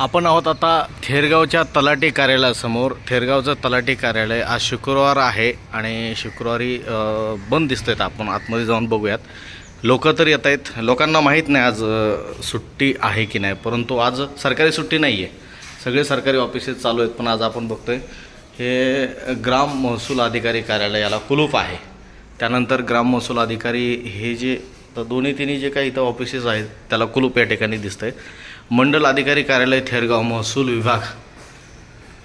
आपण आहोत आता थेरगावच्या तलाठी कार्यालयासमोर. थेरगावचं तलाठी कार्यालय आज शुक्रवार आहे आणि शुक्रवारी बंद दिसत आहेत आपण आतमध्ये जाऊन बघूयात. लोक तर येत आहेत. लोकांना माहीत नाही आज सुट्टी आहे की नाही परंतु आज सरकारी सुट्टी नाही आहे सगळे सरकारी ऑफिसेस चालू आहेत पण आज आपण बघतोय हे ग्राम महसूल अधिकारी कार्यालय याला कुलूप आहे. त्यानंतर ग्राम महसूल अधिकारी हे जे तर दोन्ही तिन्ही जे काही इथं ऑफिसेस आहेत त्याला कुलूप या ठिकाणी दिसतं आहे मंडल अधिकारी कार्यालय थेरगाव महसूल विभाग.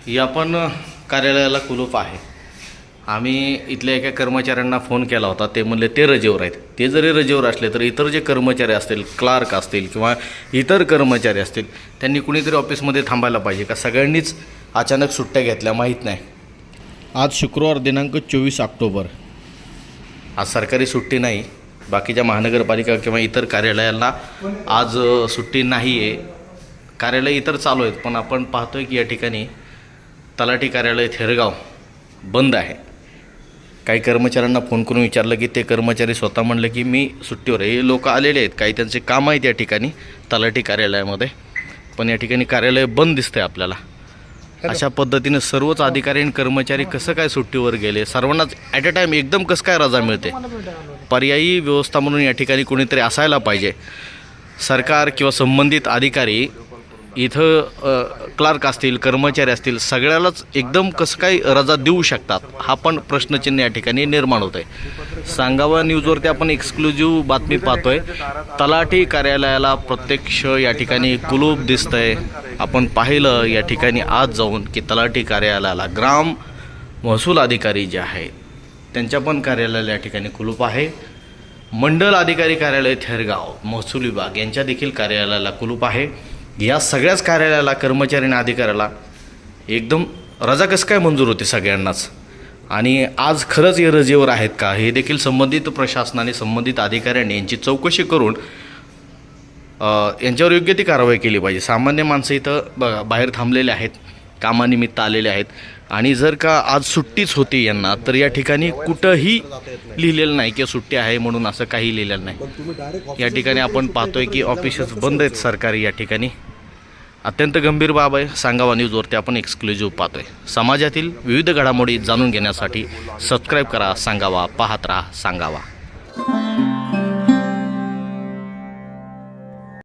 या पण कार्यालयाला कुलूप आहे. आम्ही इथल्या एका कर्मचाऱ्यांना फोन केला होता. ते म्हणले ते रजेवर आहेत. ते जरी रजेवर असले तर इतर जे कर्मचारी असतील क्लार्क असतील किंवा इतर कर्मचारी असतील त्यांनी कुणीतरी ऑफिसमध्ये थांबायला पाहिजे का? सगळ्यांनीच अचानक सुट्ट्या घेतल्या माहीत नाही. आज शुक्रवार दिनांक चोवीस ऑक्टोबर. आज सरकारी सुट्टी नाही. बाकीच्या महानगरपालिका किंवा इतर कार्यालयाला आज सुट्टी नाही आहे कार्यालय इतर चालू आहेत पण आपण पाहतोय की या ठिकाणी तलाठी कार्यालय थेरगाव बंद आहे. काही कर्मचाऱ्यांना फोन करून विचारलं की ते कर्मचारी स्वतः म्हणलं की मी सुट्टीवर आहे. हे लोक आलेले आहेत काही त्यांचे काम आहेत या ठिकाणी तलाठी कार्यालयामध्ये पण या ठिकाणी कार्यालय बंद दिसतंय आपल्याला. अशा पद्धतीने सर्वच अधिकारी आणि कर्मचारी कसं काय सुट्टीवर गेले? सर्वांनाच ॲट अ टाईम एकदम कसं काय रजा मिळते? पर्यायी व्यवस्था म्हणून या ठिकाणी कोणीतरी असायला पाहिजे. सरकार किंवा संबंधित अधिकारी इथं क्लार्क असतील कर्मचारी असतील सगळ्यालाच एकदम कसं काय रजा देऊ शकतात हा पण प्रश्नचिन्ह या ठिकाणी निर्माण होत आहे सांगावा न्यूजवरती आपण एक्सक्लुझिव्ह बातमी पाहतोय. तलाठी कार्यालयाला प्रत्यक्ष या ठिकाणी कुलूप दिसतंय. आपण पाहिलं या ठिकाणी आज जाऊन की तलाठी कार्यालयाला ग्राम महसूल अधिकारी जे आहेत त्यांच्या पण कार्यालयाला या ठिकाणी कुलूप आहे. मंडल अधिकारी कार्यालय थेरगाव महसूल विभाग यांच्या देखील कार्यालयाला कुलूप आहे. या सगळ्याच कार्यालयाला कर्मचारी आणि अधिकाऱ्याला एकदम रजा कसं काय मंजूर होते सगळ्यांनाच? आणि आज खरंच हे रजेवर आहेत का? हे देखील संबंधित प्रशासनाने संबंधित अधिकाऱ्यांनी यांची चौकशी करून यांच्यावर योग्य ती कारवाई केली पाहिजे. सामान्य माणसं इथं बघा बाहेर थांबलेले आहेत कामानिमित्त आलेले आहेत. आणि जर का आज सुट्टीच होती यांना तर या ठिकाणी कुठंही लिहिलेलं नाही की सुट्टी आहे म्हणून असं काही लिहिलेलं नाही. या ठिकाणी आपण पाहतोय की ऑफिसेस बंद आहेत सरकारी या ठिकाणी. अत्यंत गंभीर बाब आहे सांगावा न्यूजवरती आपण एक्सक्लुझिव्ह पाहतोय. समाजातील विविध घडामोडी जाणून घेण्यासाठी सबस्क्राईब करा सांगावा पाहत राहा सांगावा.